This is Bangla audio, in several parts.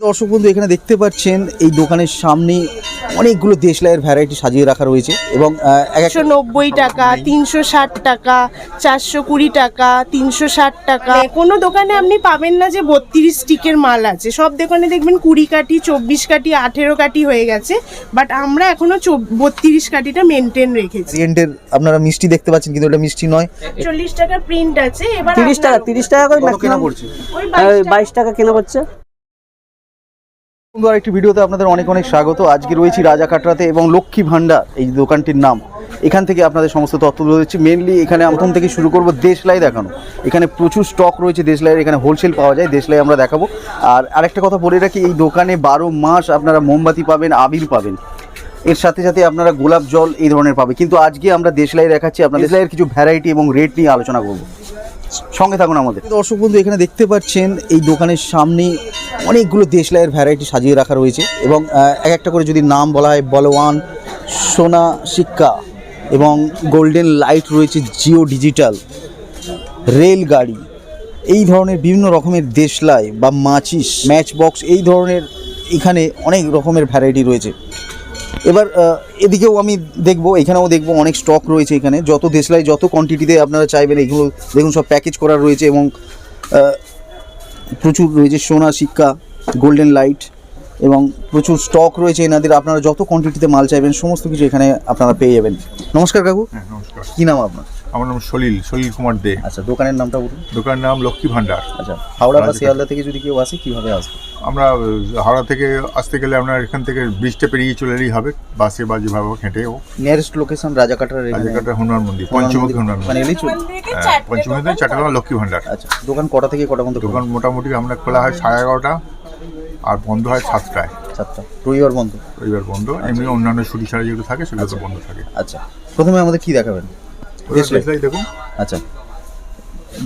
দর্শক বন্ধু এখানে দেখতে পাচ্ছেন এই দোকানের সামনে অনেকগুলো দেশলাইয়ের ভ্যারাইটি সাজিয়ে রাখা রয়েছে এবং একশো নব্বই টাকা তিনশো ষাট টাকা চারশো কুড়ি টাকা তিনশো ষাট টাকা। কোনো দোকানে আপনি পাবেন না যে বত্রিশ স্টিকের মাল আছে। সব দোকানে দেখবেন কুড়ি কাটি চব্বিশ কাটি আঠেরো কাটি হয়ে গেছে। বাট আমরা এখনও বত্রিশ কাটিটা মেনটেন রেখেছি। ভেরিয়েন্টের আপনারা মিষ্টি দেখতে পাচ্ছেন কিন্তু এটা মিষ্টি নয়। চল্লিশ টাকা প্রিন্ট আছে। এবার তিরিশ টাকা তিরিশ টাকা করে কেনা পড়ছে? ওই বাইশ টাকা। কেনা হচ্ছে? বন্ধু আরেকটি ভিডিওতে আপনাদের অনেক অনেক স্বাগত। আজকে রয়েছি রাজা কাটরাতে এবং লক্ষ্মী ভান্ডার এই দোকানটির নাম। এখান থেকে আপনাদের সমস্ত তথ্য তুলে দিচ্ছি মেনলি এখানে প্রথম থেকে শুরু করব দেশলাই দেখানো। এখানে প্রচুর স্টক রয়েছে দেশলাইয়ের, এখানে হোলসেল পাওয়া যায়, দেশলাই আমরা দেখাবো। আর আরেকটা কথা বলে রাখি, এই দোকানে বারো মাস আপনারা মোমবাতি পাবেন, আবির পাবেন। এর সাথে সাথে আপনারা গোলাপ জল এই ধরনের পাবে কিন্তু আজকে আমরা দেশলাই দেখাচ্ছি, আপনাদের দেশলাইয়ের কিছু ভ্যারাইটি এবং রেট নিয়ে আলোচনা করব। সঙ্গে থাকুন আমাদের। দর্শক বন্ধু, এখানে দেখতে পাচ্ছেন, এই দোকানের সামনে অনেকগুলো দেশলাইয়ের ভ্যারাইটি সাজিয়ে রাখা রয়েছে এবং এক একটা করে যদি নাম বলা হয়, বলওয়ান, সোনা শিক্ষা এবং গোল্ডেন লাইট রয়েছে জিও ডিজিটাল, রেলগাড়ি, এই ধরনের বিভিন্ন রকমের দেশলাই বা মাচিস ম্যাচ বক্স এই ধরনের এখানে অনেক রকমের ভ্যারাইটি রয়েছে। এবার এদিকেও আমি দেখব, এখানেও দেখব অনেক স্টক রয়েছে এখানে। যত দেশলাই, যত কোয়ান্টিটিতে আপনারা চাইবেন, এগুলো দেখুন সব প্যাকেজ করা রয়েছে এবং প্রচুর রয়েছে সোনা, শিক্ষা গোল্ডেন লাইট এবং প্রচুর স্টক রয়েছে এনাদের। আপনারা যত কোয়ান্টিটিতে মাল চাইবেন সমস্ত কিছু এখানে আপনারা পেয়ে যাবেন। নমস্কার কাকু। হ্যাঁ নমস্কার। কী নাম আপনার? আমার নাম সলিল সলিল কুমার দে। আচ্ছা দোকানের নামটা বলুন। দোকানের নাম লক্ষ্মী ভান্ডার। আচ্ছা হাওড়া বা। শিয়ালদা থেকে যদি কেউ আসে কীভাবে আসবে? আমরা হাওড়া থেকে আসতে গেলে আপনার এখান থেকে ব্রিজটা পেরিয়ে চলে এলেই হবে। বাসে বা যেভাবে হোক হেঁটে হোক। নিয়ারেস্ট লোকেশন রাজাকাটার রাজাঘাটের হনুমান মন্দির পঞ্চমুখী হনুমান মানে মন্দির ওখান থেকে হ্যাঁ, পঞ্চমুখী চারটা লক্ষ্মী ভান্ডার। আচ্ছা দোকান কটা থেকে কটা পর্যন্ত দোকান মোটামুটি আমরা খোলা হয় সাড়ে এগারোটা। আর বন্ধ হয় সাতটায়। সাতটা রবিবার বন্ধ? রবিবার বন্ধ। এমনি অন্যান্য ছুটি ছাড়া যেগুলো থাকে সেগুলো তো বন্ধ থাকে। আচ্ছা। প্রথমে আমাদের কি দেখাবেন? দেশলাই। দেখুন। আচ্ছা।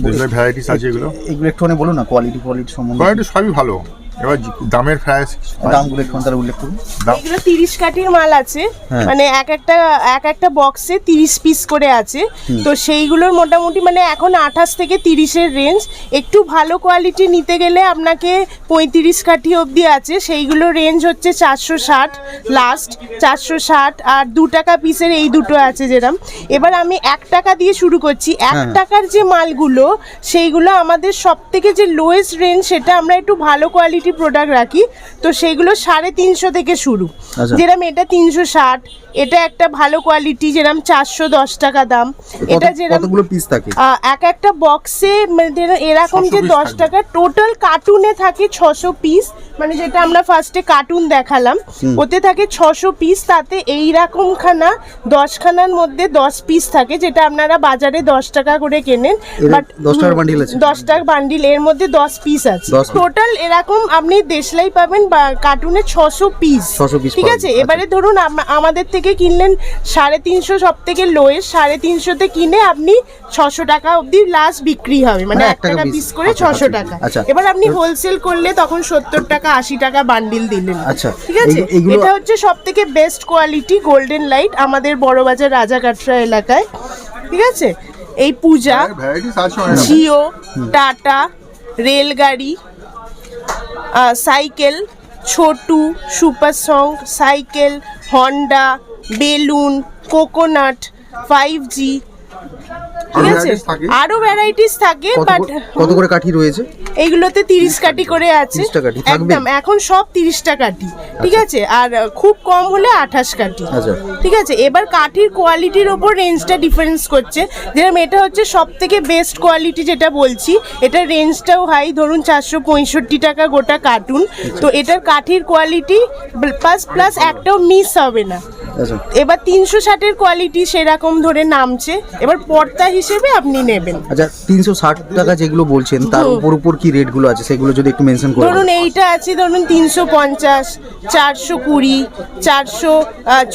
দেশলাই ভ্যারাইটিস আছে এগুলো। এগুলো একটুখানি বলুন না কোয়ালিটি কোয়ালিটি সম্বন্ধে। কোয়ালিটি সবই ভালো। এবার দামের প্রাইস দামগুলো একটু তারা উল্লেখ করুন। এগুলো তিরিশ কাঠির মাল আছে। হ্যাঁ। মানে এক একটা এক একটা বক্সে তিরিশ পিস করে আছে। তো সেইগুলোর মোটামুটি মানে এখন আঠাশ থেকে তিরিশের রেঞ্জ একটু ভালো কোয়ালিটি নিতে গেলে আপনাকে পঁয়ত্রিশ কাঠি অবধি আছে। সেইগুলো রেঞ্জ হচ্ছে চারশো ষাট লাস্ট চারশো ষাট আর দু টাকা পিসের এই দুটো আছে যেরম। এবার আমি এক টাকা দিয়ে শুরু করছি। এক হ্যাঁ। টাকার যে মালগুলো সেইগুলো আমাদের সব থেকে যে লোয়েস্ট রেঞ্জ সেটা আমরা একটু ভালো কোয়ালিটি প্রোডাক্ট রাখি তো সেইগুলো সাড়ে তিনশো থেকে শুরু। আচ্ছা। যেরম এটা তিনশো ষাট এটা একটা ভালো কোয়ালিটি যেরম চারশো দশ টাকা দাম। এটা আহ, এক একটা বক্সে এরকম যে দশ টাকা টোটাল কার্টুনে থাকে ছশো পিস মানে যেটা আমরা ফার্স্টে কার্টুন দেখালাম। ওতে থাকে ছশো পিস তাতে এই রকম খানা দশখানার মধ্যে দশ পিস থাকে যেটা আপনারা বাজারে দশ টাকা করে কেনেন। বাট 10 টাকার bundle দশ টাকার বান্ডিল এর মধ্যে দশ পিস আছে। টোটাল এরকম আপনি দেশলাই পাবেন বা কার্টুনে ছশো পিস 600 piece ঠিক আছে? আচ্ছা। এবারে ধরুন আম- আমাদের থেকে কিনলেন সাড়ে তিনশো সব থেকে লোয়েস্ট সাড়ে তিনশোতে কিনে আপনি ছশো টাকা অবধি লাস্ট বিক্রি হবে। মানে মানে এক টাকা পিস করে আচ্ছা, ছশো আচ্ছা, টাকা। আচ্ছা। এবার আপনি হোলসেল করলে তখন সত্তর টাকা আশি টাকা বান্ডিল দিলেন। আচ্ছা, ঠিক আছে? এটা হচ্ছে সব থেকে বেস্ট কোয়ালিটি গোল্ডেন লাইট আমাদের বড়বাজার রাজাকাটরা এলাকায়। ঠিক আছে? এই পূজা। Jio Tata রেলগাড়ি cycle Chhotu super song cycle Honda balloon coconut five G ঠিক আরও আছে? আরও ভ্যারাইটিস থাকে বাট কত করে কাঠি রয়েছে? এইগুলোতে তিরিশ কাটি করে আছে। 30 টা কাঠি? একদম এখন সব তিরিশটা কাঠি। ঠিক আছে? আর খুব কম হলে আঠাশ কাঠি। আচ্ছা। ঠিক আছে? এবার কাঠির কোয়ালিটির ওপর রেঞ্জটা ডিফারেন্স করছে। যেরকম এটা হচ্ছে সব থেকে বেস্ট কোয়ালিটি যেটা বলছি এটা রেঞ্জটাও হাই ধরুন চারশো পঁয়ষট্টি টাকা গোটা কার্টুন তো এটার কাঠির কোয়ালিটি প্লাস প্লাস একটাও মিস হবে না। আচ্ছা এবার তিনশো ষাটের কোয়ালিটি সেরকম ধরে নামছে। এবার পর্দা হিসেবে আপনি নেবেন। আচ্ছা তিনশো ষাট টাকা যেগুলো বলছেন তার উপর উপর কি রেটগুলো আছে? সেগুলো যদি একটু মেনশন করে ধরুন এইটা আছে ধরুন তিনশো পঞ্চাশ চারশো কুড়ি চারশো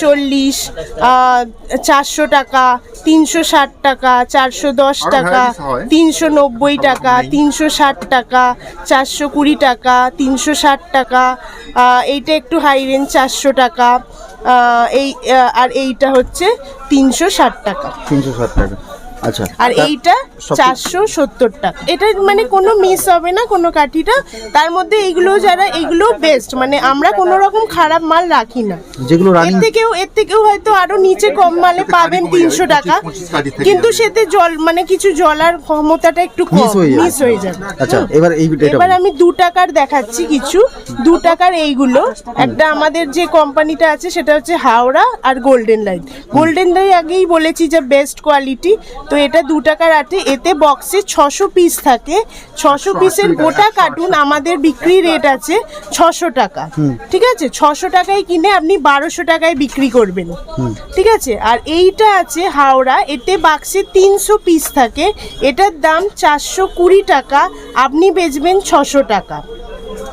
চল্লিশ চারশো টাকা তিনশো ষাট টাকা চারশো দশ টাকা তিনশো নব্বই টাকা তিনশো ষাট টাকা চারশো কুড়ি টাকা তিনশো ষাট টাকা এইটা একটু হাই রেঞ্জ চারশো টাকা। এই আর এইটা হচ্ছে তিনশো ষাট টাকা। তিনশো ষাট টাকা। আচ্ছা আর এইটা চারশো সত্তর টাকা এটা মানে কোনো মিস হবে না কোনো কাঠিটা। তার মধ্যে এইগুলো যারা এইগুলো বেস্ট মানে আমরা কোনো রকম খারাপ মাল রাখি না। যেগুলো এর থেকেও এর থেকেও হয়তো আরও নিচে কম মালে পাবেন তিনশো টাকা। 25 কাঠি থেকে কিন্তু সেতে জল মানে কিছু জলার ক্ষমতাটা একটু কম হয়ে। মিস হয়ে যাবে। আচ্ছা এবার এই এবার আমি দু টাকার দেখাচ্ছি কিছু। দু টাকার এইগুলো। একটা আমাদের যে কোম্পানিটা আছে সেটা হচ্ছে হাওড়া আর গোল্ডেন লাইন গোল্ডেন লাইন আগেই বলেছি যে বেস্ট কোয়ালিটি তো এটা দু টাকার আটে। এতে বক্সে ছশো পিস থাকে। ছশো পিসের গোটা কার্টুন আমাদের বিক্রি রেট আছে ছশো টাকা। ঠিক আছে? ছশো টাকায় কিনে আপনি বারোশো টাকায় বিক্রি করবেন। ঠিক আছে? আর এইটা আছে হাওড়া। এতে বাক্সে তিনশো পিস থাকে। এটার দাম চারশো কুড়ি টাকা। আপনি বেচবেন ছশো টাকা।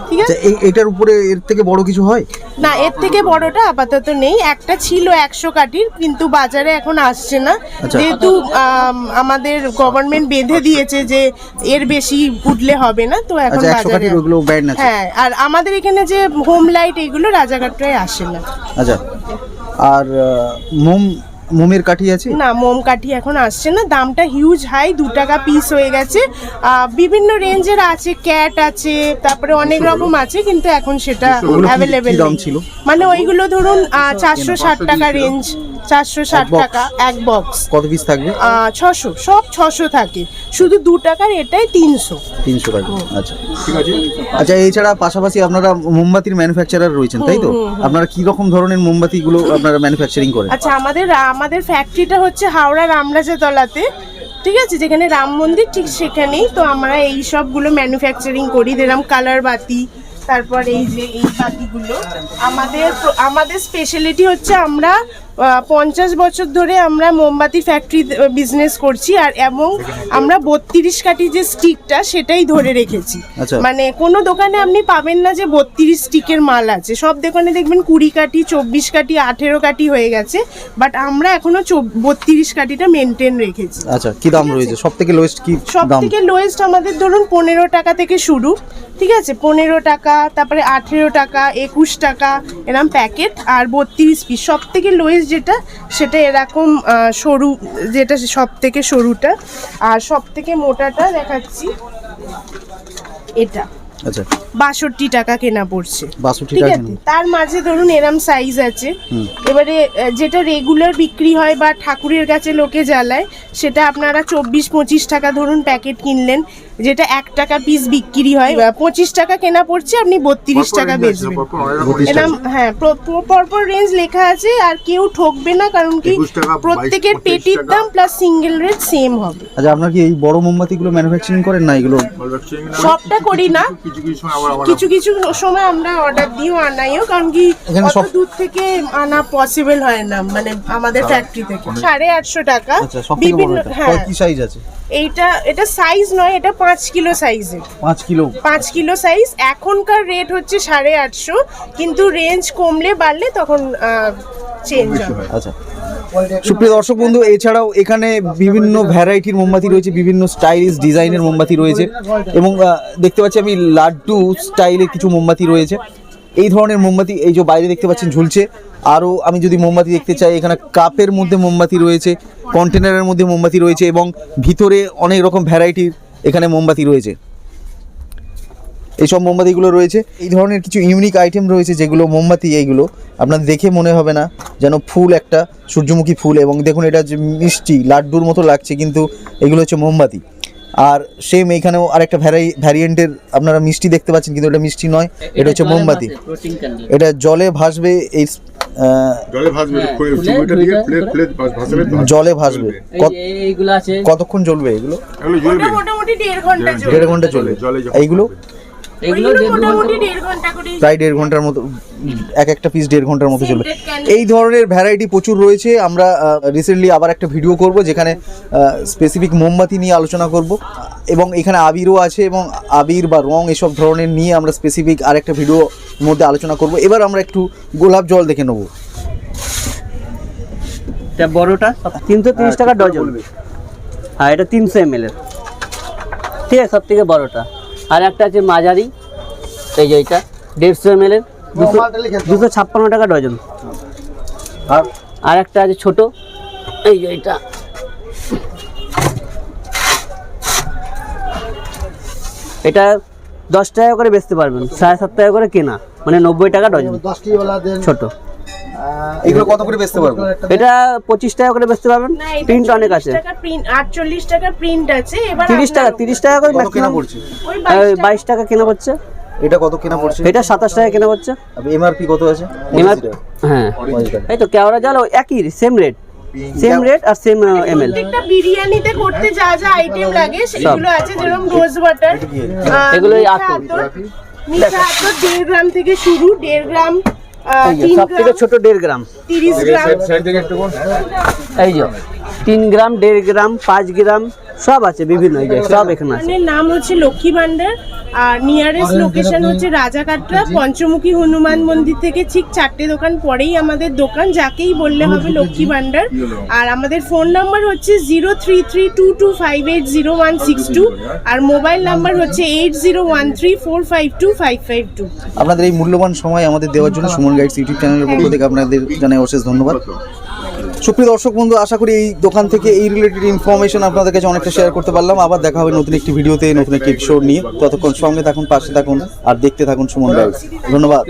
ঠিক আছে? এটার উপরে এর থেকে বড় কিছু হয়? না এর থেকে বড়টা আপাতত নেই। একটা ছিল একশো কাঠির কিন্তু বাজারে এখন আসছে না। আচ্ছা। যেহেতু আম, আমাদের গভর্নমেন্ট বেঁধে দিয়েছে যে এর বেশি উঠলে হবে না তো এখন আচ্ছা বাজারে হ্যাঁ আর আমাদের এখানে যে হোম লাইট এগুলো রাজাঘাটটায় আসে না। আচ্ছা। আর মোম মোমের কাঠি আছে? না মোম কাঠি এখন আসছে না। দামটা হিউজ হাই দু টাকা পিস হয়ে গেছে। আহ, বিভিন্ন রেঞ্জের আছে ক্যাট আছে তারপরে অনেক রকম আছে কিন্তু এখন সেটা অ্যাভেলেবেল দাম ছিল? মানে ওইগুলো ধরুন চারশো ষাট টাকা রেঞ্জ চারশো ষাট টাকা এক বক্স কত পিস থাকবে? ছশো সব ছশো থাকে। শুধু দু টাকার এটাই তিনশো। তিনশো টাকা। আচ্ছা। ঠিক আছে আচ্ছা এছাড়া পাশাপাশি আপনারা মোমবাতির ম্যানুফ্যাকচারার রয়েছেন তাই তো? আপনারা কি রকম ধরনের মোমবাতিগুলো আপনারা ম্যানুফ্যাকচারিং করেন? আচ্ছা আমাদের আমাদের ফ্যাক্টরিটা হচ্ছে হাওড়া রামরাজাতলাতে ঠিক আছে? যেখানে রাম মন্দির ঠিক সেখানেই তো আমরা এই সবগুলো ম্যানুফ্যাকচারিং করি। যেরকম কালার বাতি তারপর এই যে এই বাতিগুলো। আমাদের আমাদের স্পেশালিটি হচ্ছে আমরা পঞ্চাশ বছর ধরে আমরা মোমবাতি ফ্যাক্টরি বিজনেস করছি আর এবং আমরা বত্রিশ কাঠি যে স্টিকটা সেটাই ধরে রেখেছি। আচ্ছা। মানে কোনো দোকানে আপনি পাবেন না যে বত্রিশ স্টিকের মাল আছে। সব দোকানে দেখবেন কুড়ি কাঠি চব্বিশ কাঠি আঠেরো কাঠি হয়ে গেছে বাট আমরা এখনও বত্রিশ কাঠিটা মেনটেন রেখেছি। আচ্ছা কি দাম রয়েছে? সব থেকে লোয়েস্ট কি সব থেকে লোয়েস্ট আমাদের ধরুন পনেরো টাকা থেকে শুরু। ঠিক আছে? পনেরো টাকা তারপরে আঠেরো টাকা একুশ টাকা এরকম প্যাকেট আর বত্রিশ পিস সব থেকে লোয়েস্ট যেটা সেটা এরকম সরু যেটা সব থেকে সরুটা। আর সব থেকে মোটাটা দেখাচ্ছি এটা। আচ্ছা। বাষট্টি টাকা কেনা পড়ছে। 62 ঠিক আছে? তার মাঝে ধরুন এরম সাইজ আছে। এবারে যেটা রেগুলার বিক্রি হয় বা ঠাকুরের কাছে লোকে জ্বালায় সেটা আপনারা চব্বিশ পঁচিশ টাকা ধরুন প্যাকেট কিনলেন। যেটা এক টাকা পিস বিক্রি হয় পঁচিশ টাকা কেনা পড়ছে আপনি বত্রিশ টাকা বেচবেন। হ্যাঁ প্র- প্র- পরপর রেঞ্জ লেখা আছে আর কেউ ঠকবে না কারণ কি 21 টাকা, 22, প্রত্যেকের পেটির দাম প্লাস সিঙ্গেল রেট সেম হবে। আচ্ছা আপনার কি এই বড় মোমবাতিগুলো ম্যানুফ্যাকচারিং করেন না এগুলো? সবটা করি না। কিছু কিছু সময় আমরা অর্ডার দিও আনাইও কারণ কি অত দূর থেকে আনা পসিবল হয় না মানে আমাদের ফ্যাক্টরি থেকে। সাড়ে আটশো টাকা। আচ্ছা বিভিন্ন হ্যাঁ। কি সাইজ আছে? এইটা এটা সাইজ নয় এটা পাঁচ কিলো সাইজের পাঁচ কিলো। পাঁচ কিলো সাইজ এখনকার রেট হচ্ছে সাড়ে আটশো। কিন্তু রেঞ্জ কমলে বাড়লে তখন চেঞ্জ হবে। আচ্ছা। সুপ্রিয় দর্শক বন্ধু এছাড়াও এখানে বিভিন্ন ভ্যারাইটির মোমবাতি রয়েছে বিভিন্ন স্টাইলিশ ডিজাইনের মোমবাতি রয়েছে। এবং দেখতে পাচ্ছি আমি লাড্ডু স্টাইলের কিছু মোমবাতি রয়েছে। এই ধরনের মোমবাতি, এই যে বাইরে দেখতে পাচ্ছেন ঝুলছে। আরও আমি যদি মোমবাতি দেখতে চাই, এখানে কাপের মধ্যে মোমবাতি রয়েছে কন্টেনারের মধ্যে মোমবাতি রয়েছে এবং ভিতরে অনেক রকম ভ্যারাইটির এখানে মোমবাতি রয়েছে। এইসব মোমবাতিগুলো রয়েছে। এই ধরনের কিছু ইউনিক আইটেম রয়েছে যেগুলো মোমবাতি, এইগুলো আপনার দেখে মনে হবে না, যেন ফুল একটা সূর্যমুখী ফুল এবং দেখুন এটা যে মিষ্টি, লাড্ডুর মতো লাগছে, কিন্তু এগুলো হচ্ছে মোমবাতি। আর সেম এইখানেও আরেকটা ভ্যারাই ভ্যারিয়েন্টের আপনারা মিষ্টি দেখতে পাচ্ছেন কিন্তু এটা মিষ্টি নয় এটা হচ্ছে মোমবাতি। এটা জলে ভাসবে এই জলে ভাসবে কতক্ষণ জ্বলবে এগুলো? দেড় ঘণ্টা চলবে দেড় ঘণ্টা চলবে জলে যখন এইগুলো? এগুলো প্রায় দেড় ঘণ্টার মতো এক একটা পিস দেড় ঘণ্টার মতো চলবে। এই ধরনের ভ্যারাইটি প্রচুর রয়েছে। আমরা রিসেন্টলি আবার একটা ভিডিও করব যেখানে স্পেসিফিক মোমবাতি নিয়ে আলোচনা করব। এবং এখানে আবিরও আছে এবং আবির বা রং এসব ধরনের নিয়ে আমরা স্পেসিফিক আরেকটা ভিডিও মধ্যে আলোচনা করব। এবার আমরা একটু গোলাপ জল দেখে নেব। এটা বড়টা? তিনশো তিরিশ টাকা ডজন। হ্যাঁ এটা তিনশো এম এল এর। ঠিক আছে সব থেকে বড়টা। আর একটা আছে মাঝারি। এই যে এইটা দেড়শো এম এল এর দুশো ছাপ্পান্ন টাকা ডজন। আর? একটা আছে ছোট এই যে এটা এটা দশ টাকা করে বেচতে পারবেন সাড়ে সাত টাকা করে কেনা মানে নব্বই টাকা ডজন। ছোট। এগুলো কত করে বেচতে পারব? এটা পঁচিশ টাকা করে বেচতে পারবেন। প্রিন্ট অনেক 40 আছে। টাকা প্রিন্ট আটচল্লিশ টাকা প্রিন্ট আছে। এবার তিরিশ টাকা আপনার তিরিশ টাকা করে কত কেনা পড়ছে? 22 টাকা। বাইশ টাকা কেনা পড়ছে। এটা কত কেনা পড়ছে? এটা সাতাশ টাকা কেনা পড়ছে। এমআরপি কত আছে? এবার হ্যাঁ। এই তো কেওড়া জল একই সেম রেট সেম রেট আর সেম এমএল প্রত্যেকটা বিরিয়ানিতে করতে যা যা আইটেম লাগে সেগুলো আছে যেরকম রোজ বাটার এগুলো এই আতর। মিঠা আতর দেড় গ্রাম থেকে শুরু দেড় গ্রাম আহ, তিন সব থেকে ছোট দেড় গ্রাম। তিরিশ গ্রাম। এই যে তিন গ্রাম দেড় গ্রাম পাঁচ গ্রাম সব আছে বিভিন্ন সব এখানে আছে। নাম হচ্ছে লক্ষ্মী ভান্ডার আর নিয়ারেস্ট লোকেশন হচ্ছে রাজাকাটরা পঞ্চমুখী হনুমান মন্দির থেকে ঠিক চারটে দোকান পরেই আমাদের দোকান যাকেই বললে হবে লক্ষ্মী ভান্ডার। আর আমাদের ফোন নাম্বার হচ্ছে zero three three two two five eight zero one six two আর মোবাইল নাম্বার হচ্ছে eight zero one three four five two five five two আপনাদের এই মূল্যবান সময় আমাদের দেওয়ার জন্য সুমন গাইডস ইউটিউব চ্যানেলের পক্ষ থেকে আপনাদের জানাই অশেষ ধন্যবাদ। সুপ্রিয় দর্শক বন্ধু, আশা করি এই দোকান থেকে এই রিলেটেড ইনফরমেশন আপনাদের কাছে অনেকটা শেয়ার করতে পারলাম। আবার দেখা হবে নতুন একটি ভিডিওতে, নতুন একটি এপিসোড নিয়ে। ততক্ষণ সঙ্গে থাকুন, পাশে থাকুন, আর দেখতে থাকুন সুমন গাইডস ধন্যবাদ।